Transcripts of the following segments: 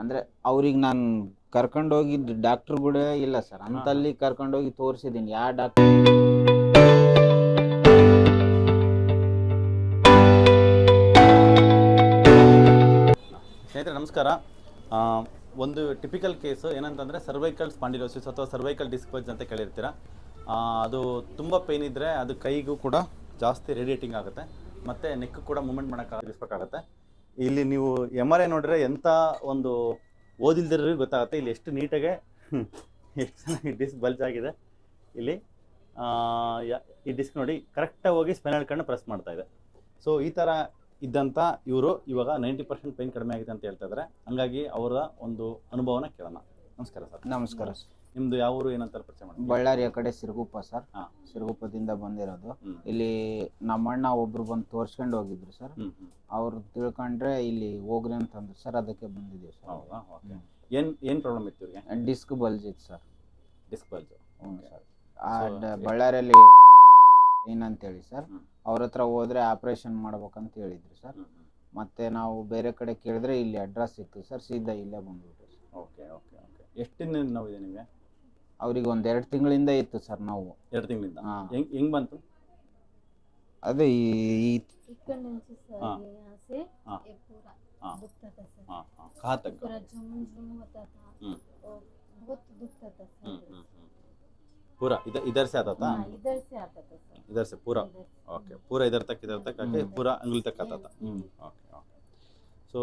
ಅಂದ್ರೆ ಅವ್ರಿಗೆ ನಾನು ಕರ್ಕೊಂಡೋಗಿದ್ದು ಡಾಕ್ಟರ್ ಕೂಡ ಇಲ್ಲ ಸರ್ ಅಂತಲ್ಲಿ ಕರ್ಕೊಂಡೋಗಿ ತೋರಿಸಿದ್ದೀನಿ ಯಾವ ಡಾಕ್ಟರ್ ಸ್ನೇಹಿತರೆ, ನಮಸ್ಕಾರ. ಒಂದು ಟಿಪಿಕಲ್ ಕೇಸು ಏನಂತಂದರೆ ಸರ್ವೈಕಲ್ ಸ್ಪಾಂಡಿಲೋಸಿಸ್ ಅಥವಾ ಸರ್ವೈಕಲ್ ಡಿಸ್ಪೋಸ್ ಅಂತ ಕೇಳಿರ್ತೀರ. ಅದು ತುಂಬ ಪೇನ್ ಇದ್ದರೆ ಅದು ಕೈಗೂ ಕೂಡ ಜಾಸ್ತಿ ರೇಡಿಯೇಟಿಂಗ್ ಆಗುತ್ತೆ. ಮತ್ತು ನೆಕ್ ಕೂಡ ಮೂಮೆಂಟ್ ಮಾಡೋಕ್ಕಾಗಬೇಕಾಗತ್ತೆ ಇಲ್ಲಿ ನೀವು ಎಂ ಆರ್ ಐ ನೋಡಿದ್ರೆ ಎಂಥ ಒಂದು ಓದಿಲ್ದಿರೋರಿಗೆ ಗೊತ್ತಾಗುತ್ತೆ. ಇಲ್ಲಿ ಎಷ್ಟು ನೀಟಾಗೆ ಎಷ್ಟು ಚೆನ್ನಾಗಿ ಡಿಸ್ಕ್ ಬಲ್ಜ್ ಆಗಿದೆ. ಇಲ್ಲಿ ಈ ಡಿಸ್ಕ್ ನೋಡಿ ಕರೆಕ್ಟಾಗಿ ಹೋಗಿ ಸ್ಪೆನ್ ಕಣ್ಣು ಪ್ರೆಸ್ ಮಾಡ್ತಾ ಇದೆ. ಸೊ ಈ ಥರ ಇದ್ದಂಥ ಇವರು ಇವಾಗ ನೈಂಟಿ ಪರ್ಸೆಂಟ್ ಪೇನ್ ಕಡಿಮೆ ಆಗಿದೆ ಅಂತ ಹೇಳ್ತಾ ಇದ್ದಾರೆ ಹಂಗಾಗಿ ಅವರ ಒಂದು ಅನುಭವನ ಕೇಳೋಣ. ನಮಸ್ಕಾರ ಸರ್. ನಮಸ್ಕಾರ ಸರ್. ನಿಮ್ದು ಯಾವ ಊರು ಏನಂತ ಪರಿಚಯ ಮಾಡಿ? ಬಳ್ಳಾರಿಯ ಕಡೆ ಸಿರುಗುಪ್ಪ ಸರ್. ಹಾ. ಸಿರುಗುಪ್ಪದಿಂದ ಬಂದಿರೋದು. ಹ್ಮ್. ಇಲ್ಲಿ ನಮ್ಮಣ್ಣ ಒಬ್ರು ಬಂದು ತೋರ್ಸ್ಕೊಂಡು ಹೋಗಿದ್ರು ಸರ್. ಹ್ಮ್ ಹ್ಮ್. ಅವ್ರು ತಿಳ್ಕೊಂಡ್ರೆ ಇಲ್ಲಿ ಹೋಗ್ರಿ ಅಂತಂದ್ರು ಸರ್. ಅದಕ್ಕೆ ಬಂದಿದ್ದೀವಿ ಸರ್. ಹೌದಾ? ಓಕೆ. ಏನು ಏನು ಪ್ರಾಬ್ಲಮ್ ಇತ್ತು ಇವ್ರಿಗೆ? ಡಿಸ್ಕ್ ಬಲ್ಜ್ ಇತ್ತು ಸರ್. Disc bulge. ಹ್ಞೂ. ಸರ್. ಆ So, ಡ- ಬಳ್ಳಾರಿಯಲ್ಲಿ ಬಳ್ಳಾರಿಯಲ್ಲಿ ಏನಂತೇಳಿ ಸರ್. ಹ್ಮ್. ಅವ್ರ ಹತ್ರ ಹೋದ್ರೆ ಆಪರೇಷನ್ ಮಾಡ್ಬೇಕಂತ ಹೇಳಿದ್ರು ಸರ್. ಮತ್ತೆ ನಾವು ಬೇರೆ ಕಡೆ ಕೇಳಿದ್ರೆ ಇಲ್ಲಿ ಅಡ್ರೆಸ್ ಸಿಕ್ತು ಸರ್. ಸೀದಾ ಇಲ್ಲೇ ಬಂದ್ಬಿಟ್ರು ಸರ್. Okay okay. ಎಷ್ಟು ದಿನ ನೋವಿದೆ ನಿಮಗೆ ಅವ್ರಿಗೆ ಒಂದ್ ಎರಡು ತಿಂಗಳಿಂದ ಇತ್ತು ಸರ್ ನಾವು ಎರಡು ತಿಂಗಳಿಂದ ಹಾ. ಹೆಂಗ್ ಹೆಂಗ್ ಬಂತು ಅದೇ ಈ ಈ- ఇక్కడ నుంచి सर हाँ। ये यहाँ से हाँ। ये पूरा हाँ। दुखता था सर ಹಾಂ ಹಾಂ ಕಹಾ ತಕ್ಕ पूरा झुम झुम होता था हम्म। और बहुत दुखता था सर हम्म हम्म हम्म पूरा इधर इधर से आता था हाँ इधर से आता था सर इधर से पूरा इधर से। ओके पूरा इधर तक इधर तक आके हम्म। पूरा अंगुली तक आता था ಹ್ಮ್ ಓಕೆ ಓಕೆ ಸೊ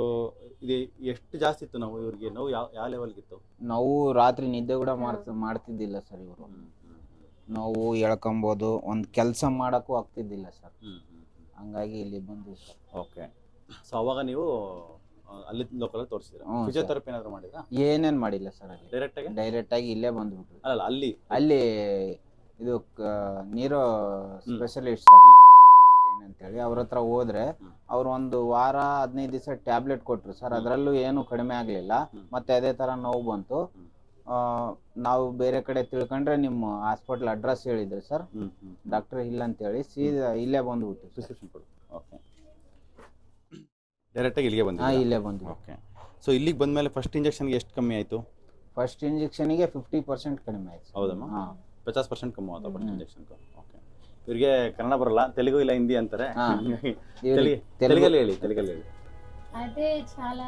ಇದು ಎಷ್ಟು ಜಾಸ್ತಿ ಇತ್ತು ನಾವು ಇವ್ರಿಗೆ? ನೋವು ಯಾವ ಯಾವ ಲೆವೆಲ್ಗಿತ್ತು ನಾವು ರಾತ್ರಿ ನಿದ್ದೆ ಕೂಡ ಮಾಡ್ತ ಮಾಡ್ತಿದ್ದಿಲ್ಲ ಸರ್ ಇವರು. ನಾವು ಎಳ್ಕೊಂಬೋದು ಒಂದು ಕೆಲಸ ಮಾಡೋಕ್ಕೂ ಆಗ್ತಿದ್ದಿಲ್ಲ ಸರ್. ಹಂಗಾಗಿ ಇಲ್ಲಿ ಬಂದು ಸರ್. ಓಕೆ ಸೊ ಅವಾಗ ನೀವು ಆ, ಅಲ್ಲಿ ಲೋಕಲ್ ತೋರಿಸಿದ್ರ sir. ಫಿಸಿಯೋಥೆರಪಿ ಏನಾದ್ರು ಮಾಡಿದ್ರಾ ಏನೇನು ಮಾಡಿಲ್ಲ ಸರ್ ಅಲ್ಲಿ. ಡೈರೆಕ್ಟ್ ಆಗಿ? ಡೈರೆಕ್ಟ್ ಆಗಿ ಇಲ್ಲೇ ಬಂದ್ಬಿಟ್ರು ಅಲ್ಲ ಅಲ್ಲಿ ಅಲ್ಲಿ? ಇದು ನೀರೋ ಸ್ಪೆಷಲಿಸ್ಟ್ ಸರ್ ಅಂತೇಳಿ ಅವ್ರ ಹತ್ರ ಹೋದ್ರೆ ಹ್ಮ್. ಅವ್ರು ಒಂದು ವಾರ ಹದಿನೈದು ದಿವಸ ಟ್ಯಾಬ್ಲೆಟ್ ಕೊಟ್ರು ಸರ್. ಅದರಲ್ಲೂ ಏನು ಕಡಿಮೆ ಆಗಲಿಲ್ಲ. ಮತ್ತೆ ಅದೇ ತರ ನೋವು ಬಂತು. ಆ, ನಾವು ಬೇರೆ ಕಡೆ ತಿಳ್ಕೊಂಡ್ರೆ ನಿಮ್ಮ ಹಾಸ್ಪಿಟಲ್ ಅಡ್ರೆಸ್ ಹೇಳಿದ್ರು ಸರ್. ಡಾಕ್ಟರ್ ಇಲ್ಲ ಅಂತೇಳಿ ಸೀದಾ ಇಲ್ಲೇ ಬಂದು ಬಿಟ್ಟು ಪ್ರಿಸ್ಕ್ರಿಪ್ಷನ್ ಕೊಡು. ಓಕೆ ಡೈರೆಕ್ಟಾಗಿ ಇಲ್ಲಿಗೆ ಹಾ ಬಂದಿದ್ದೀರಾ ಇಲ್ಲೇ ಬಂದ್ವಿ ಓಕೆ ಸೊ ಇಲ್ಲಿಗೆ ಬಂದ ಮೇಲೆ ಫಸ್ಟ್ ಇಂಜೆಕ್ಷನ್ಗೆ ಎಷ್ಟು ಕಮ್ಮಿ ಆಯಿತು? ಫಸ್ಟ್ ಇಂಜೆಕ್ಷನ್ಗೆ ಫಿಫ್ಟಿ ಪರ್ಸೆಂಟ್ ಕಡಿಮೆ ಆಯ್ತು ಹೌದಮ್ಮ? ಹಾ. ಪಚಾಸ್ ಪರ್ಸೆಂಟ್ ಕಮ್ಮಿ ಆಯ್ತು ಫಸ್ಟ್ ಇಂಜೆಕ್ಷನ್ಗೆ ಇಂಜೆಕ್ಷನ್ ಓಕೆ ಇವರಿಗೆ ಕನ್ನಡ ಬರಲ್ಲ ತೆಲುಗು ಇಲ್ಲ ಹಿಂದಿ ಅಂತಾರೆ ಹಾ. ಹಂಗಾಗಿ ಇವ್ರಿಗೆ ತೆಲುಗು ತೆಲುಗು ತೆಲುಗಲ್ಲಿ ಹೇಳಿ ತೆಲುಗಲ್ಲಿ ಹೇಳಿ అదే చాలా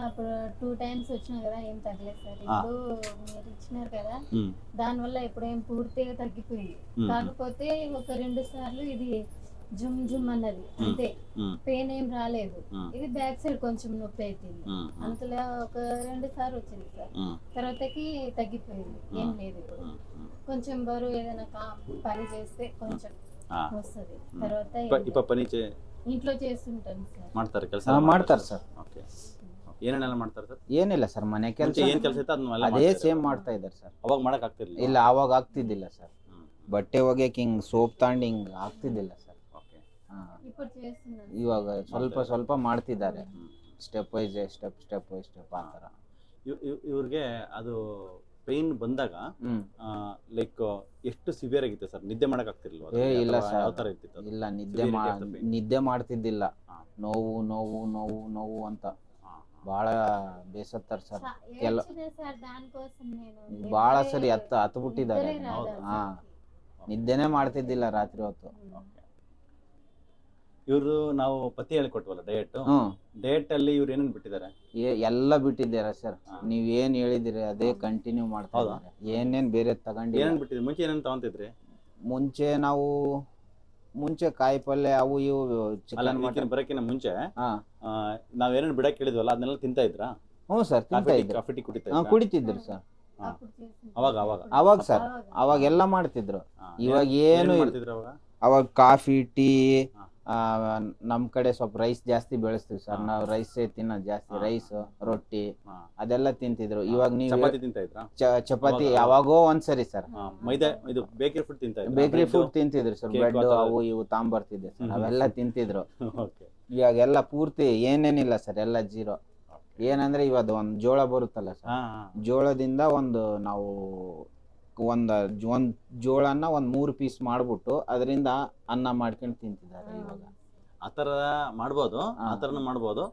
టూ టైమ్స్ వచ్చినా కదా ఏం తగ్గలేదు సార్ ఆ. ఇప్పుడు మీరు ఇచ్చినారు కదా ಹ್ಮ್ దానివల్ల ఇప్పుడు ఏం పూర్తిగా తగ్గిపోయింది ಹ್ಮ್ కాకపోతే ఒక రెండు సార్లు ఇది జుమ్ జుమ్ అన్నది అంతే ಹ್ಮ್ పెయిన్ ఏం రాలేదు ಹ್ಮ್ ఇది బ్యాక్ సైడ్ కొంచెం నొప్పి అవుతుంది ಹ್ಮ್ ಹ್ಮ್ అంతలో ఒక రెండు సార్లు వచ్చింది సార్ ಹ್ಮ್ తర్వాతకి తగ్గిపోయింది ఏం లేదు ఇప్పుడు ಹ್ಮ್ ಹ್ಮ್ కొంచెం బరువు ఏదైనా కా- పని చేస్తే కొంచెం ಹಾ వస్తుంది తర్వాత ಇಪ್ಪ ఏం ಇಪ್ಪ ಪನಿ ಚೆ- ఇంట్లో చేస్తుంటాను సార్ ಮಾಡ್ತಾರೆ ಕೆಲಸ ಹಾ, ಮಾಡ್ತಾರೆ ಸರ್ ಓಕೆ ಏನೇನೆಲ್ಲ ಮಾಡ್ತಾರೆ ಸರ್ ಏನಿಲ್ಲ ಸರ್ ಮನೆ ಕೆಲಸ ಮುಂಚೆ ಏನ್ ಕೆಲಸ ಇತ್ತು ಅದನ್ನೆಲ್ಲ ಅದೇ ಸೇಮ್ ಮಾಡ್ತಾ ಇದ್ದಾರೆ ಸರ್ ಅವಾಗ ಮಾಡಕ್ ಆಗ್ತಿರ್ಲಿಲ್ಲ ಇಲ್ಲ ಆವಾಗ ಆಗ್ತಿದ್ದಿಲ್ಲ ಸರ್ ಬಟ್ಟೆ ಒಗೆಯಕ್ಕೆ ಹಿಂಗ್ ಸೋಪ್ ತಗೊಂಡು ಹಿಂಗ್ ಆಗ್ತಿದ್ದಿಲ್ಲ ಸರ್ ಓಕೆ ಹಾ. ఇప్పుడు చేస్తున్నాను ಇವಾಗ ಸ್ವಲ್ಪ ಸ್ವಲ್ಪ ಮಾಡ್ತಿದ್ದಾರೆ ಹ್ಮ್ step wise step step wise step ಆ ಥರ ಇವ್- ಇವ್- ಇವ್ರಿಗೆ ಅದು ಪೈನ್ ಬಂದಾಗ ಹ್ಮ್ ಲೈಕ್ ಎಷ್ಟು ಸಿವಿಯರ್ ಆಗಿತ್ತು ಸರ್ ನಿದ್ದೆ ಮಾಡಕ್ ಆಗ್ತಿರ್ಲಿಲ್ವಾ ಏ, ಅದ್ರಲ್ಲಿ? ಇಲ್ಲ ಅಥವಾ sir. ಯಾವ ತರ ಇರ್ತಿತ್ತು ಅದು? ಇಲ್ಲ ನಿದ್ದೆ Severity ಮಾ of the pain. ನಿದ್ದೆ ಮಾಡ್ತಿದ್ದಿಲ್ಲ ಹಾ. ನೋವು ನೋವು ನೋವು ನೋವು ಅಂತ ಹಾ, ಹಾ. ಭಾಳ ಬೇಸತ್ತಾರ ಸರ್ చా- ಕೆಲ- ఏడ్చినా సార్ దానికోసం నేను ಭಾಳ నిద్రే- ಸರಿ ಹತ್ತು ಹತ್ತು ಬಿಟ್ಟಿದ್ದಾರೆ నిద్రే రాదు ಹೌದಾ? ಹಾ అసలుకి. ನಿದ್ದೆನೇ ಮಾಡ್ತಿದ್ದಿಲ್ಲ ರಾತ್ರಿ ಹೊತ್ತು Okay. ಇವರು ನಾವು ಪತಿ ಹೇಳಿಕೊಟ್ವಲ್ಲ ಡಯಟ್ ಹ್ಮ್. ಡಯಟ್ ಅಲ್ಲಿ ಇವ್ರು ಏನೇನು ಬಿಟ್ಟಿದ್ದಾರೆ? ಎಲ್ಲ ಬಿಟ್ಟಿದ್ದೀರ ಸರ್ ನೀವ್ ಏನ್ ಹೇಳಿದಿರಿ ಅದೇ ಕಂಟಿನ್ಯೂ ಮಾಡ್ತಾ ಏನೇನ್ ಬೇರೆ ತಗೊಂಡಿ ಏನೇನ್ ಬಿಟ್ಟಿದ್ರಿ ಮುಂಚೆ ಏನೇನ್ ತಗೊಂತಿದ್ರಿ? ಮುಂಚೆ ನಾವು ಮುಂಚೆ ಕಾಯಿ ಪಲ್ಯ ಅವು ಇವು ಚಿಕನ್ ಮಟನ್ ಬರಕಿನ ಮುಂಚೆ ಆ, ನಾವ್ ಏನೇನ್ ಬಿಡಕ್ ಹೇಳಿದ್ವಲ್ಲ ಅದನ್ನೆಲ್ಲ ತಿಂತಾ ಇದ್ರ? ಹ್ಞೂ ಸರ್ ತಿಂತಾ ಕಾಫಿ ಇದ್ರು ಟೀ ಕುಡಿತಾ ಹಾ ಕುಡಿತಿದ್ರು ಸರ್ ಹಾ. ಅವಾಗ ಅವಾಗ? ಅವಾಗ ಸರ್ ಅವಾಗೆಲ್ಲ ಮಾಡ್ತಿದ್ರು. ಇವಾಗ ಏನು ಅವಾಗ? ಕಾಫಿ ಟೀ ನಮ್ ಕಡೆ ಸ್ವಲ್ಪ ರೈಸ್ ಜಾಸ್ತಿ ಬೆಳೆಸ್ತೀವಿ ಸರ್. ನಾವು ರೈಸ್ ತಿನ್ನೋದು ಜಾಸ್ತಿ. ರೈಸ್ ರೊಟ್ಟಿ. ಅದೆಲ್ಲ ತಿಂತಿದ್ರು. ಇವಾಗ ನೀವು ಚಪಾತಿ ತಿಂತಾ ಇದ್ರಾ? ಚಪಾತಿ ಯಾವಾಗೋ ಒಂದ್ಸರಿ ಸರ್ ಮೈದಾ ಇದು ಬೇಕರಿ ಫುಡ್ ತಿಂತಾ ಇದ್ರಾ? Bakery Bread? ಫುಡ್ ತಿಂತಿದ್ರು ಸರ್ cake ಬ್ರೆಡ್? ಅವು ಇವು ತಾಂಬರ್ತಿದ್ದೆ ಸರ್ ಅವೆಲ್ಲ ತಿಂತಿದ್ರು. ಇವಾಗ ಎಲ್ಲ ಪೂರ್ತಿ ಏನೇನಿಲ್ಲ ಸರ್ ಎಲ್ಲ ಜೀರೋ. ಏನಂದ್ರೆ ಇವಾಗ ಒಂದು ಜೋಳ ಬರುತ್ತಲ್ಲ ಸರ್ ಹಾ, ಹಾ. ಜೋಳದಿಂದ ಒಂದು ನಾವು ಒಂದ್ ಒಂದ್ ಜೋಳನ ಒಂದ್ ಮೂರು ಪೀಸ್ ಮಾಡ್ಬಿಟ್ಟು ಅದರಿಂದ ಅನ್ನ ಮಾಡ್ಕೊಂಡು ತಿಂತಿದ್ದಾರೆ ಇವಾಗ ಆ ಥರ ಮಾಡ್ಬೋದು. ಆ ಥರನೂ ಮಾಡ್ಬೋದು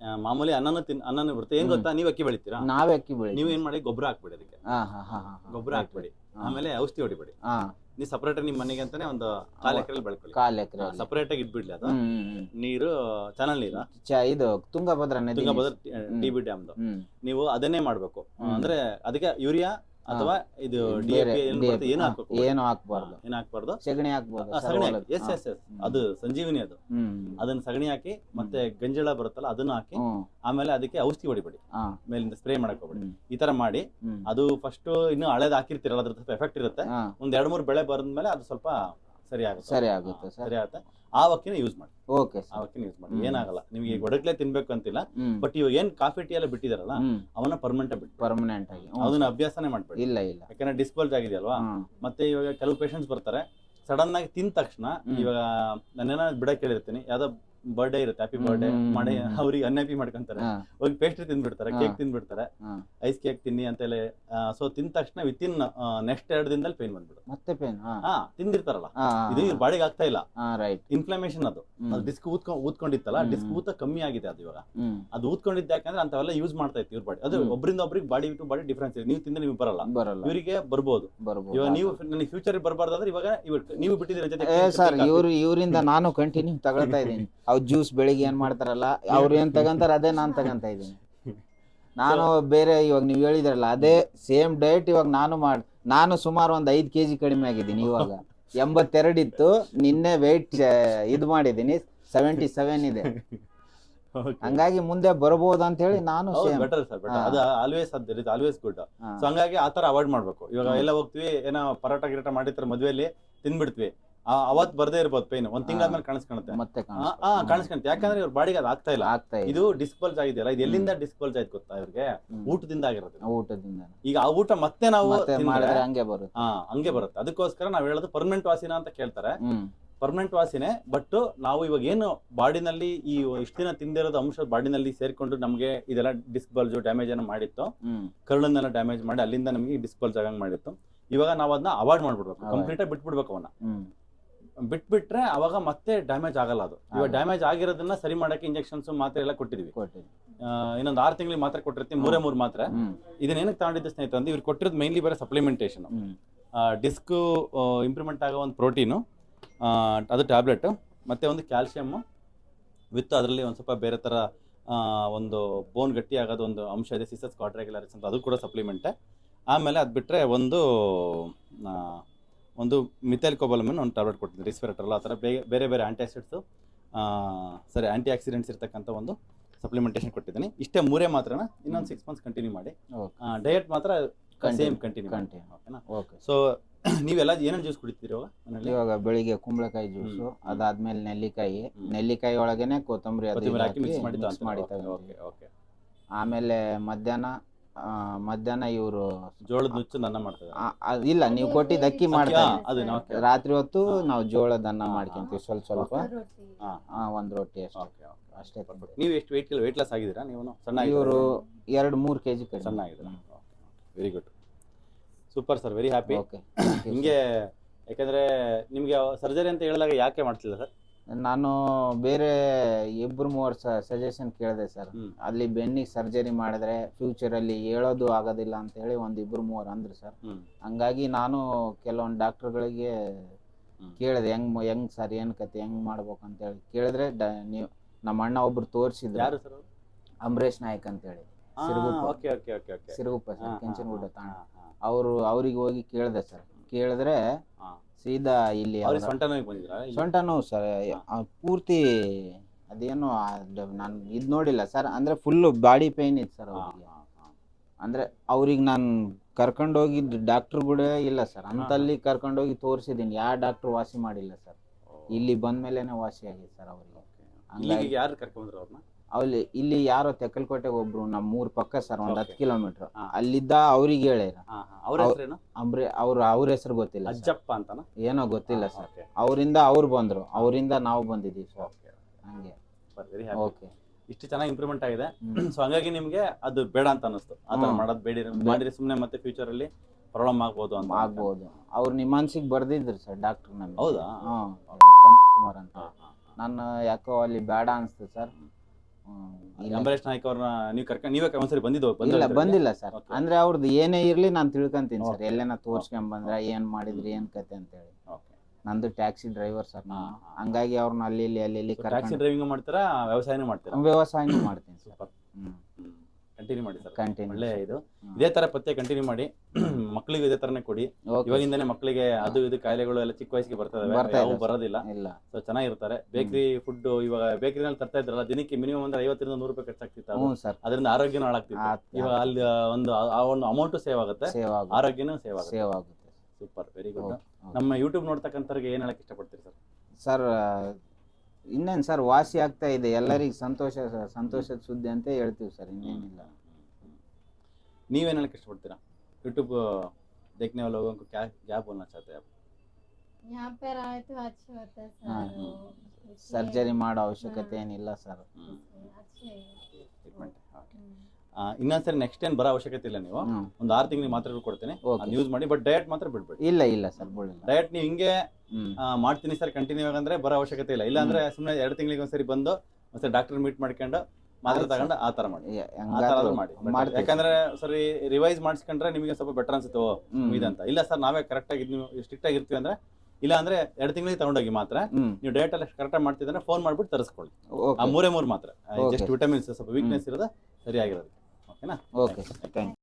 ಆ, ಮಾಮೂಲಿ ಅನ್ನನ ತಿನ್ ಅನ್ನನ ಬರುತ್ತೆ ಏನ್ ಗೊತ್ತಾ ನೀವ್ ಅಕ್ಕಿ ಬೆಳಿತೀರಾ ನಾವೇ ಅಕ್ಕಿ ಬೆಳಿ ನೀವ್ ಏನ್ ಮಾಡಿ ಗೊಬ್ಬರ ಹಾಕ್ಬಿಡಿ ಅದಕ್ಕೆ ಹಾ ಹಾ ಹಾ ಹಾ ಗೊಬ್ಬರ ಹಾಕ್ಬಿಡಿ. ಆಮೇಲೆ ಔಷಧಿ ಹೊಡಿಬೇಡಿ ಹಾ ನೀವು ಸಪರೇಟ್ ನಿಮ್ ಮನೆಗೆ ಅಂತಾನೆ ಒಂದು ಕಾಲ್ ಎಕರೆಲಿ ಬೆಳ್ಕೊಳ್ಳಿ ಕಾಲ್ ಎಕರೆ ಸಪ್ರೇಟ್ ಆಗಿ ಇಟ್ಬಿಡ್ಲಿ ಅದು. ನೀರು ಚಾನಲ್ ನೀರು ಚ ಇದು ತುಂಗಭದ್ರಾ ನದಿ ತುಂಗಭದ್ರ ಟಿ ಡಿ ಬಿ ಡ್ಯಾಮ್ದು ನೀವು ಅದನ್ನೇ ಮಾಡ್ಬೇಕು ಅಂದ್ರೆ ಅದಕ್ಕೆ ಯೂರಿಯಾ ಅಥವಾ ಇದು ಡಿಎಪಿ ಏನು ಬರುತ್ತೆ ಏನು ಹಾಕ್ಬಾರ್ದು. ಏನು ಹಾಕ್ಬಾರ್ದು? ಸಗಣಿ ಹಾಕ್ಬೋದು ಆ, ಸಗಣಿ. ಎಸ್ ಎಸ್ ಎಸ್ ಅದು ಸಂಜೀವಿನಿ ಅದು. ಅದನ್ನ ಸಗಣಿ ಹಾಕಿ ಮತ್ತೆ ಗಂಜಳ ಬರುತ್ತಲ್ಲ ಅದನ್ನ ಹಾಕಿ ಆಮೇಲೆ ಅದಕ್ಕೆ ಔಷಧಿ ಹೊಡಿಬೇಡಿ. ಮೇಲಿಂದ ಸ್ಪ್ರೇ ಮಾಡಕ್ ಹೋಗ್ಬೇಡಿ. ಈ ತರ ಮಾಡಿ ಅದು ಫಸ್ಟ್ ಇನ್ನು ಹಳೇದ್ ಹಾಕಿರ್ತಿರಲ್ಲ ಅದ್ರ ಸ್ವಲ್ಪ ಎಫೆಕ್ಟ್ ಇರುತ್ತೆ. ಒಂದ್ ಎರಡ್ ಮೂರು ಬೆಳೆ ಬಂದ್ಮೇಲೆ ಅದು ಸ್ವಲ್ಪ ಸರಿ ಆಗುತ್ತೆ ಸರಿ ಆಗುತ್ತೆ ಸರ್. ಆಗುತ್ತೆ. ಆ ಅಕ್ಕಿನ ಯೂಸ್ ಮಾಡಿ. ಓಕೆ ಆ ಅಕ್ಕಿನ ಯೂಸ್ ಮಾಡಿ. ಏನಾಗಲ್ಲ. ನಿಮಗೆ ಒಡಗ್ಲೆ ತಿನ್ಬೇಕು ಅಂತಿಲ್ಲ ಬಟ್ ಇವಾಗ ಏನ್ ಕಾಫಿ ಟೀ ಎಲ್ಲ ಬಿಟ್ಟಿದಾರಲ್ಲ ಅವನ್ನ ಪರ್ಮನೆಂಟ್ ಬಿಟ್ಟು ಪರ್ಮನೆಂಟ್ ಆಗಿ. ಅದನ್ನ. ಅಭ್ಯಾಸನೇ ಮಾಡ್ಬೇಡಿ. ಇಲ್ಲ ಇಲ್ಲ. ಯಾಕಂದ್ರೆ ಡಿಸ್ಪೋಸ್ ಆಗಿದೆಯಲ್ವಾ? ಅಲ್ವಾ ಮತ್ತೆ ಇವಾಗ ಕೆಲವು ಪೇಷಂಟ್ಸ್ ಬರ್ತಾರೆ ಸಡನ್ ಆಗಿ ತಿಂದ ತಕ್ಷಣ ಇವಾಗ ನಾನೇನ ಬಿಡಕ್ ಹೇಳಿರ್ತೀನಿ ಯಾವ್ದೋ ಬರ್ಡೇ ಇರುತ್ತೆ ಹ್ಯಾಪಿ ಬರ್ಡೇ ಮಾಡಿ. ಅವ್ರಿಗೆ ಅನ್ಹ್ಯಾಪಿ ಮಾಡ್ಕೊಂತಾರೆ. ಹೋಗಿ ಪೇಸ್ಟ್ರಿ ತಿಂದ್ಬಿಡ್ತಾರೆ ಕೇಕ್ ತಿಂದ್ಬಿಡ್ತಾರೆ. ಐಸ್ ಕೇಕ್ ತಿನ್ನಿ ಅಂತ ಹೇಳಿ ಸೊ ತಿಂದ ತಕ್ಷಣ ವಿತಿನ್ ನೆಕ್ಸ್ಟ್ ಎರಡು ದಿನದಲ್ಲಿ ಪೇನ್ ಬಂದ್ಬಿಡುತ್ತೆ. ಮತ್ತೆ ಪೇನ್ ಹಾ. ತಿಂದಿರ್ತಾರಲ್ಲ. ಇದು ಇವ್ರ ಬಾಡಿಗೆ ಆಗ್ತಾ ಇಲ್ಲ. ಇನ್ಫ್ಲಮೇಷನ್ ಅದು. ಡಿಸ್ಕ್ ಊದ್ಕೊಂಡ್ ಊದ್ಕೊಂಡಿತ್ತಲ್ಲ ಡಿಸ್ಕ್ ಊತ ಕಮ್ಮಿ ಆಗಿದೆ ಅದು ಇವಾಗ. ಅದು ಊದ್ಕೊಂಡಿದ್ದ ಯಾಕಂದ್ರೆ ಅಂತವೆಲ್ಲ ಯೂಸ್ ಮಾಡ್ತಾ ಇತ್ತು ಇವ್ರ ಬಾಡಿ. ಅದು. ಒಬ್ಬರಿಂದ ಒಬ್ಬರಿಗೆ ಬಾಡಿ ಟು ಬಾಡಿ ಡಿಫ್ರೆನ್ಸ್ ಇದೆ. ನೀವು ತಿಂದ್ರೆ ನೀವು ಬರಲ್ಲ. ಇವರಿಗೆ ಬರ್ಬೋದು. ಬರ್ಬೋದು. ಇವಾಗ ನೀವು ನನಗೆ ಫ್ಯೂಚರ್ ಬರಬಾರ್ದಾದ್ರೆ ಇವಾಗ ಇವಾಗ ನೀವು ಬಿಟ್ಟಿದ್ದೀರ ಜೊತೆ ಸರ್ ಇವ್ರು ಇವರಿಂದ ನಾನು ಕಂಟಿನ್ಯೂ ತಗೊಳ್ತಾ ಇದ್ದೀನಿ. ಅವ್ರು ಜ್ಯೂಸ್ ಬೆಳಿಗ್ಗೆ ಏನ್ ಮಾಡ್ತಾರಲ್ಲ ಅವ್ರು ಏನ್ ತಗಂತಾರ ಅದೇ ನಾನು ತಗಂತ ಇದ್ದೀನಿ. ನಾನು ಬೇರೆ ಇವಾಗ ನೀವು ಹೇಳಿದ್ರಲ್ಲ ಅದೇ ಸೇಮ್ ಡಯಟ್ ಇವಾಗ ನಾನು ಮಾಡ್ ನಾನು ಸುಮಾರು ಒಂದ್ ಐದ್ ಕೆಜಿ ಕಡಿಮೆ ಆಗಿದ್ದೀನಿ ಇವಾಗ. ಎಂಬತ್ತೆರಡು ಇತ್ತು ನಿನ್ನೆ ವೆಯ್ಟ್ ಇದು ಮಾಡಿದ್ದೀನಿ ಸೆವೆಂಟಿ ಸೆವೆನ್ ಇದೆ ಹಂಗಾಗಿ ಮುಂದೆ ಬರಬಹುದು ಅಂತ ಹೇಳಿ ನಾನು ಸೇಮ್ ಬೆಟರ್ ಸರ್ ಬೆಟರ್ ಅದು ಆಲ್ವೇಸ್ ಅದು ಇಟ್ ಆಲ್ವೇಸ್ ಗುಡ್ ಸೊ ಹಂಗಾಗಿ ಆ ತರ ಅವಾಯ್ಡ್ ಮಾಡ್ಬೇಕು. ಇವಾಗ ಎಲ್ಲ ಹೋಗ್ತೀವಿ ಏನೋ ಪರೋಟ ಗಿರೋಟ ಮಾಡಿರ್ತಾರೆ ಮದ್ವೆಲಿ ತಿಂದ್ಬಿಡ್ತೀವಿ ಆ, ಅವತ್ ಬರ್ದೇ ಇರ್ಬೋದು ಪೇನ್ ಒಂದ್ ತಿಂಗಳಾದ್ಮೇಲೆ ಕಾಣಿಸ್ಕೊಳುತ್ತೆ ಮತ್ತೆ ಕಾಣಿಸ್ಕೊಂತ ಯಾಕಂದ್ರೆ ಇವ್ರ ಬಾಡಿಗೆ ಅದು ಆಗ್ತಾ ಇಲ್ಲ. ಆಗ್ತಾ ಇದೆ ಇದು ಡಿಸ್ಪಲ್ಸ್ ಆಗಿದೆಯಲ್ಲ ಇದು ಎಲ್ಲಿಂದ ಡಿಸ್ಪಲ್ಸ್ ಆಯ್ತು ಗೊತ್ತಾ ಇವ್ರಿಗೆ? ಊಟದಿಂದ ಆಗಿರೋದು ಊಟದಿಂದ. ಈಗ ಆ ಊಟ ಮತ್ತೆ ನಾವು ಮಾಡಿದ್ರೆ ಹಂಗೆ ಬರುತ್ತೆ. ಹಾ ಹಂಗೆ ಬರುತ್ತೆ. ಅದಕ್ಕೋಸ್ಕರ ನಾವ್ ಹೇಳೋದು ಪರ್ಮನೆಂಟ್ ವಾಸಿನ ಅಂತ ಕೇಳ್ತಾರೆ. ಪರ್ಮನೆಂಟ್ ವಾಸಿನೇ ಬಟ್ ನಾವು ಇವಾಗ ಏನು ಬಾಡಿನಲ್ಲಿ ಈ ಇಷ್ಟು ದಿನ ತಿಂದಿರೋದು ಅಂಶ ಬಾಡಿನಲ್ಲಿ ಸೇರ್ಕೊಂಡು ನಮಗೆ ಇದೆಲ್ಲ ಡಿಸ್ಕ್ ಬಲ್ಜು ಡ್ಯಾಮೇಜ್ ಅನ್ನ ಮಾಡಿತ್ತು ಕರುಳನ್ನೆಲ್ಲ ಡ್ಯಾಮೇಜ್ ಮಾಡಿ ಅಲ್ಲಿಂದ ನಮಗೆ ಡಿಸ್ಪಲ್ಸ್ ಆಗಂಗ್ ಮಾಡಿತ್ತು. ಇವಾಗ ನಾವು ಅದನ್ನ ಅವಾಯ್ಡ್ ಮಾಡ್ಬಿಡ್ಬೇಕು. ಕಂಪ್ಲೀಟ್ ಆಗಿ ಬಿಟ್ಬಿಡ್ಬೇಕು ಅವನ್ನ. ಬಿಟ್ಬಿಟ್ರೆ ಅವಾಗ ಮತ್ತೆ ಡ್ಯಾಮೇಜ್ ಆಗಲ್ಲ ಅದು. ಇವಾಗ ಡ್ಯಾಮೇಜ್ ಆಗಿರೋದನ್ನ ಸರಿ ಮಾಡಕ್ಕೆ ಇಂಜೆಕ್ಷನ್ಸ್ ಮಾತ್ರೆ ಎಲ್ಲ ಕೊಟ್ಟಿದ್ವಿ. ಇನ್ನೊಂದು ಆರು ತಿಂಗಳಿಗೆ ಮಾತ್ರ ಕೊಟ್ಟಿರ್ತೀವಿ ಮೂರೇ ಮೂರು ಮಾತ್ರೆ. ಇದನ್ನೇನಕ್ಕೆ ಇದನ್ನ ಏನಕ್ಕೆ ತಗೊಂಡಿದ್ದೆ ಸ್ನೇಹಿತರೆ ಅಂದ್ರೆ ಇವ್ರು ಕೊಟ್ಟಿರೋದು ಮೈನ್ಲಿ ಬೇರೆ ಸಪ್ಲಿಮೆಂಟೇಷನ್ ಡಿಸ್ಕ್ ಇಂಪ್ರೂವ್ಮೆಂಟ್ ಆಗೋ ಒಂದು ಪ್ರೋಟೀನು ಅದು ಟ್ಯಾಬ್ಲೆಟ್ ಮತ್ತೆ ಒಂದು ಕ್ಯಾಲ್ಸಿಯಮ್ ವಿತ್ ಅದರಲ್ಲಿ ಒಂದು ಸ್ವಲ್ಪ ಬೇರೆ ತರ ಒಂದು ಬೋನ್ ಗಟ್ಟಿ ಆಗೋದು ಒಂದು ಅಂಶ ಇದೆ ಸಿಸಸ್ ಕ್ವಾಡ್ರೆಗ್ಯುಲರಿಸ್ ಅಂತ ಅದು ಕೂಡ ಸಪ್ಲಿಮೆಂಟೆ ಆಮೇಲೆ ಅದು ಬಿಟ್ಟರೆ ಒಂದು ಒಂದು ಮಿಥೈಲ್ ಕೋಬಲಮನ್ ಒಂದು ಟ್ಯಾಬ್ಲೆಟ್ ಕೊಟ್ಟಿದ್ದೀನಿ ರಿಸ್ಪಿರೇಟರ್. ಆ ಥರ ಬೇರೆ ಬೇರೆ ಬೇರೆ ಆ್ಯಂಟಿಆಸಿಡ್ಸು ಸರಿ ಆ್ಯಂಟಿ ಆಕ್ಸಿಡೆಂಟ್ಸ್ ಇರ್ತಕ್ಕಂಥ ಒಂದು ಸಪ್ಲಿಮೆಂಟೇಷನ್ ಕೊಟ್ಟಿದ್ದೀನಿ. ಇಷ್ಟೇ ಮೂರೇ ಮಾತ್ರನ? ಇನ್ನೊಂದು ಸಿಕ್ಸ್ ಮಂತ್ಸ್ ಕಂಟಿನ್ಯೂ ಮಾಡಿ. ಡಯಟ್ ಮಾತ್ರ ಸೇಮ್ ಕಂಟಿನ್ಯೂ ಕಂಟಿನ್ಯೂ ಓಕೆನಾ ಓಕೆ. ಸೊ ನೀವೆಲ್ಲ ಏನೇನು ಜ್ಯೂಸ್ ಕುಡಿತೀರಿ ಇವಾಗ ಇವಾಗ ಬೆಳಿಗ್ಗೆ ಕುಂಬಳಕಾಯಿ ಜ್ಯೂಸು. ಅದಾದ್ಮೇಲೆ ನೆಲ್ಲಿಕಾಯಿ. ನೆಲ್ಲಿಕಾಯಿ ಒಳಗೇನೆ ಕೊತ್ತಂಬರಿ ಅದು ಹಾಕಿ ಮಿಕ್ಸ್ ಮಾಡಿ ಓಕೆ ಓಕೆ ಆಮೇಲೆ ಮಧ್ಯಾಹ್ನ ಮಧ್ಯಾಹ್ನ ಇವರು ಜೋಳದ ನುಚ್ಚು ನನ್ನ ಮಾಡ್ತಾರೆ. ಇಲ್ಲ ನೀವು ಕೊಟ್ಟಿದ್ದ ಅಕ್ಕಿ ಅದು ರಾತ್ರಿ ಹೊತ್ತು ನಾವು ಜೋಳದ ಅನ್ನ ಮಾಡ್ಕೊಂತೀವಿ ಸ್ವಲ್ಪ ಸ್ವಲ್ಪ. ಒಂದು ಹಾ ಆ, ಒಂದ್ ರೊಟ್ಟಿ ಅಷ್ಟೇ. ಓಕೆ ಓಕೆ ಅಷ್ಟೇ ನೀವು ಎಷ್ಟು ವೆಯ್ಟ್ ವೆಯ್ಟ್ ಲಾಸ್ ಆಗಿದ್ದೀರಾ? ನೀವು ಸಣ್ಣ ಇವರು ಎರಡು ಮೂರು ಕೆಜಿ ಜಿ ಸಣ್ಣ ಆಗಿದ್ದೀರಾ? Very good super sir very happy okay ಹಿಂಗೆ ಯಾಕಂದ್ರೆ ನಿಮಗೆ ಸರ್ಜರಿ ಅಂತ ಹೇಳಿದಾಗ ಯಾಕೆ ಮಾಡ್ತಿಲ್ಲ ಸರ್ ನಾನು ಬೇರೆ ಇಬ್ರು ಮೂವರು ಸಜೆಷನ್ ಕೇಳಿದೆ ಸರ್ ಹ್ಮ್. ಅಲ್ಲಿ ಬೆನ್ನಿಗೆ ಸರ್ಜರಿ ಮಾಡಿದ್ರೆ ಫ್ಯೂಚರ್ ಅಲ್ಲಿ ಹೇಳೋದು ಆಗೋದಿಲ್ಲ ಅಂತ ಹೇಳಿ ಒಂದ್ ಇಬ್ರು ಮೂವರು ಅಂದ್ರು ಸರ್ ಹ್ಮ್. ಹಂಗಾಗಿ ನಾನು ಕೆಲವೊಂದು ಡಾಕ್ಟರ್ಗಳಿಗೆ ಹ್ಮ್. ಕೇಳಿದೆ ಹೆಂಗ್ ಮ- ಹೆಂಗ್ ಸರ್ ಏನ್ ಕತೆ ಹೆಂಗ್ ಮಾಡ್ಬೇಕು? ಅಂತ ಹೇಳಿ. ಕೇಳಿದ್ರೆ ಡ- ನೀವು ನಮ್ಮ ಅಣ್ಣ ಒಬ್ರು ತೋರಿಸಿದ್ರು. ಯಾರು ಸರ್ ಅಂಬರೀಶ್ ನಾಯ್ಕ್ ಅಂತ ಹೇಳಿ. Siruguppa. Okay okay okay okay. Siruguppa sir Kenchanagudda ತಾಣ. ಅವರು ಅವ್ರಿಗೆ ಹೋಗಿ ಕೇಳಿದೆ ಸರ್ ಕೇಳಿದ್ರೆ. ಸೀದಾ ಇಲ್ಲಿ ಸೊಂಟ ನೋವಿಗೆ ಬಂದಿದ್ರಾ? ಇಲ್ಲಿ? ಸೊಂಟ ನೋವು ಸರ್ ಪೂರ್ತಿ ಅದೇನು ನಾನು ಇದು ನೋಡಿಲ್ಲ ಸರ್ ಅಂದ್ರೆ ಫುಲ್ ಬಾಡಿ ಪೇನ್ ಇತ್ತು ಸರ್ ಹಾ, ಅವ್ರಿಗೆ. ಹಾ, ಹಾ. ಅಂದ್ರೆ ಅವ್ರಿಗೆ ನಾನು ಕರ್ಕೊಂಡೋಗಿದ್ದು ಡಾಕ್ಟರ್ ಕೂಡ ಇಲ್ಲ ಸರ್ ಅಂತಲ್ಲಿ ಕರ್ಕೊಂಡೋಗಿ ತೋರಿಸಿದ್ದೀನಿ ಯಾವ ಡಾಕ್ಟರ್ ವಾಸಿ ಮಾಡಿಲ್ಲ ಸರ್. ಇಲ್ಲಿ ಬಂದ್ಮೇಲೆನೆ ವಾಸಿ ಆಗಿದೆ ಸರ್ ಅವ್ರಿಗೆ. ಇಲ್ಲಿಗೆ ಹಂಗಾಗಿ ಯಾರು ಕರ್ಕೊಂಡ್ರು ಅವ್ರನ್ನ? ಅಲ್ಲಿ ಇಲ್ಲಿ ಯಾರೋ ತೆಕ್ಕಲ್ಕೋಟೆಗೆ ಒಬ್ರು ನಮ್ಮ ಮೂರ್ ಪಕ್ಕ ಸರ್ ಒಂದ್ ಹತ್ತು ಕಿಲೋಮೀಟರ್. ಅಲ್ಲಿದ್ದ ಅವ್ರಿಗೆ ಅವ್ರ ಅವ್ರ್- ಹೆಸರೇನು? ಅಂಬ್ರೆ ಅವ್ರ ಅವ್ರ ಹೆಸರು ಗೊತ್ತಿಲ್ಲ ಅಜ್ಜಪ್ಪ ಅಂತ ಏನೋ ಗೊತ್ತಿಲ್ಲ ಸರ್. ಅವರಿಂದ ಅವ್ರು ಬಂದ್ರು. ಅವರಿಂದ ನಾವು ಬಂದಿದ್ದೀವಿ ಸರ್. ಹಂಗೆ. ಓಕೆ. ಇಷ್ಟು ಚೆನ್ನಾಗಿ ಇಂಪ್ರೂವ್ಮೆಂಟ್ ಆಗಿದೆ. ಸೊ ಹಂಗಾಗಿ ನಿಮ್ಗೆ ಅದು ಬೇಡ ಅಂತ ಅನಿಸ್ತು ಆ ಥರ ಹ್ಮ್. ಮಾಡೋದು ಬೇಡಿ. ಮಾಡಿದ್ರೆ ಸುಮ್ಮನೆ ಮತ್ತೆ ಫ್ಯೂಚರ್ ಅಲ್ಲಿ ಪ್ರಾಬ್ಲಮ್ ಆಗ್ಬೋದು ಅಂತ. ಆಗ್ಬೋದು. ಅವ್ರು ನಿಮ್ಮ ಮನ್ಸಿಗೆ ಬರ್ದಿದ್ರು ಸರ್ ಡಾಕ್ಟರ್ ನಮ್ಗೆ ಹೌದಾ? ಕುಮಾರ್ ಅಂತ. ನಾನು ಯಾಕೋ ಅಲ್ಲಿ ಬೇಡ ಅನಿಸ್ತು ಸರ್. ಅಂಬರೀಶ್ ನಾಯ್ಕ ಅವ್ರನ್ನ ನೀವು ಕರ್ಕೊಂಡು ನೀವೇ ಒಂದ್ಸರಿ ಬಂದಿದ್ದು ಇಲ್ಲ ಬಂದಿಲ್ಲ ಸರ್. ಅಂದ್ರೆ ಅವ್ರದ್ದು ಏನೇ ಇರ್ಲಿ ನಾನು ತಿಳ್ಕೊಂತೀನಿ ಸರ್. ಎಲ್ಲೇನ ತೋರ್ಸ್ಕೊಂಡ್ ಬಂದ್ರ ಏನ್ ಮಾಡಿದ್ರಿ ಏನ್ ಕತೆ ಅಂತ ಹೇಳಿ ನಂದು ಟ್ಯಾಕ್ಸಿ ಡ್ರೈವರ್ ಸರ್ ನಾನು. ಹಂಗಾಗಿ ಅವ್ರನ್ನ ಅಲ್ಲಿ ಇಲ್ಲಿ ಅಲ್ಲಿ ಇಲ್ಲಿ ಟ್ಯಾಕ್ಸಿ ಡ್ರೈವಿಂಗ್ ಮಾಡ್ತಾರಾ ವ್ಯವಸಾಯನೂ ಮಾಡ್ತೀರಾ? ವ್ಯವಸಾಯನೂ ಮಾಡ್ತೀನಿ ಸರ್. ಹ್ಮ್. ಕಂಟಿನ್ಯೂ ಮಾಡಿ ಸರ್. ಕಂಟಿನ್ಯೂ ಒಳ್ಳೆ ಇದು. ಇದೇ ತರ ಪತ್ತೆ ಕಂಟಿನ್ಯೂ ಮಾಡಿ ಮಕ್ಕಳಿಗೂ ಇದೇ ತರನೇ ಕೊಡಿ. ಇವಾಗಿಂದನೇ ಮಕ್ಕಳಿಗೆ ಅದು ಇದು ಕಾಯಿಲೆಗಳು ಎಲ್ಲ ಚಿಕ್ಕ ವಯಸ್ಸಿಗೆ ಬರ್ತದೆ ಬರ್ತಾ ಇದೆ. ಬರೋದಿಲ್ಲ. ಇಲ್ಲ. ಸೊ ಚೆನ್ನಾಗಿರ್ತಾರೆ. ಬೇಕರಿ ಫುಡ್ ಇವಾಗ ಬೇಕರಿನಲ್ಲಿ ತರ್ತಾ ಇದ್ರಲ್ಲ ದಿನಕ್ಕೆ ಮಿನಿಮಮ್ ಅಂದ್ರೆ ಐವತ್ತರಿಂದ ನೂರು ರೂಪಾಯಿ ಖರ್ಚಾಗ್ತಿತ್ತು ಅದು. ಹ್ಞೂ ಸರ್ ಅದರಿಂದ ಆರೋಗ್ಯನೂ ಹಾಳಾಗ್ತಿತ್ತು. ಇವಾಗ ಅಲ್ಲಿ ಒಂದು ಆ- ಆ ಒಂದು ಅಮೌಂಟ್ ಸೇವ್ ಆಗುತ್ತೆ. ಸೇವ್ ಆಗುತ್ತೆ ಆರೋಗ್ಯನೂ ಸೇವ್ ಆಗುತ್ತೆ. ಸೇವ್ ಆಗುತ್ತೆ. Super very good. ನಮ್ಮ ಯೂಟ್ಯೂಬ್ ನೋಡ್ತಕ್ಕಂಥವ್ರಿಗೆ ಏನ್ ಹೇಳಕ್ ಇಷ್ಟಪಡ್ತೀರಿ ಸರ್ ಸರ್ ಇನ್ನೇನು ಸರ್ ವಾಸಿ ಆಗ್ತಾ ಇದೆ ಎಲ್ಲರಿಗೂ ಸಂತೋಷ ಸಂತೋಷದ ಸುದ್ದಿ ಅಂತ ಹೇಳ್ತೀವಿ ಸರ್ ಇನ್ನೇನಿಲ್ಲ ನೀವೇನ್ ಹೇಳಕ್ ಇಷ್ಟಪಡ್ತೀರಾ यूट्यूब देखने वाले लोगों को क्या क्या बोलना चाहते हैं आप यहाँ पे रहे तो अच्छे होते हैं हाँ, सर इसलिए- ಸರ್ಜರಿ ಮಾಡೋ ಅವಶ್ಯಕತೆ ಏನಿಲ್ಲ ಸರ್ अच्छे ಟ್ರೀಟ್ಮೆಂಟ್ हम्म। ಇನ್ನೊಂದ್ಸರಿ ನೆಕ್ಸ್ಟ್ ಟೈಮ್ ಬರೋ ಅವಶ್ಯಕತೆ ಇಲ್ಲ ನೀವು ಹ್ಮ್. ಒಂದು ಆರು ತಿಂಗಳಿಗೆ ಮಾತ್ರ ಕೊಡ್ತೀನಿ Okay. ಯೂಸ್ ಮಾಡಿ ಬಟ್ ಡಯಟ್ ಮಾತ್ರ ಬಿಡ್ಬೇಡಿ ಇಲ್ಲ ಇಲ್ಲ ಸರ್ ಬಿಡಿಲ್ಲ ಡಯಟ್ ನೀವು ಹಿಂಗೆ ಹ್ಮ್ ಆ, ಮಾಡ್ತೀನಿ ಸರ್ ಕಂಟಿನ್ಯೂ ಆಗಂದ್ರೆ ಬರೋ ಅವಶ್ಯಕತೆ ಇಲ್ಲ. ಇಲ್ಲ ಅಂದ್ರೆ ಸುಮ್ಮನೆ ಎರಡು ತಿಂಗಳಿಗೆ ಒಂದ್ಸರಿ ಬಂದು ಮತ್ತೆ ಡಾಕ್ಟರ್ ಮೀಟ್ ಮಾಡ್ಕೊಂಡು ಮಾತ್ರೆ ತಗೊಂಡು ಆ ತರ ಮಾಡಿ. ಯ- ಆ ತರ ಮಾಡಿ. ಯಾಕಂದ್ರೆ ಸರಿ ರಿವೈಸ್ ಮಾಡಿಸ್ಕೊಂಡ್ರೆ ನಿಮಗೆ ಸ್ವಲ್ಪ ಬೆಟರ್ ಅನ್ಸುತ್ತೆ. ಇದಂತ ಇಲ್ಲ ಸರ್ ನಾವೇ ಕರೆಕ್ಟ್ ಆಗಿ ನೀವು ಸ್ಟ್ರಿಕ್ಟ್ ಆಗಿರ್ತೀವಿ ಅಂದ್ರೆ ಇಲ್ಲ ಅಂದ್ರೆ ಎರಡು ತಿಂಗಳಿಗೆ ತಗೊಂಡೋಗಿ ಮಾತ್ರ ನೀವು ಡೇಟ್ ಎಲ್ಲ ಕರೆಕ್ಟ್ ಆಗಿ ಮಾಡ್ತಿದ್ರೆ ಫೋನ್ ಮಾಡ್ಬಿಟ್ಟು ತರಿಸ್ಕೊಳ್ಳಿ. ಆ ಮೂರೇ ಮೂರು ಮಾತ್ರ. ಜಸ್ಟ್ ವಿಟಮಿನ್ಸ್ ಸ್ವಲ್ಪ ವೀಕ್ನೆಸ್ ಇರೋದು ಸರಿಯಾಗಿರೋದು. ಓಕೆನಾ ಓಕೆ ಥ್ಯಾಂಕ್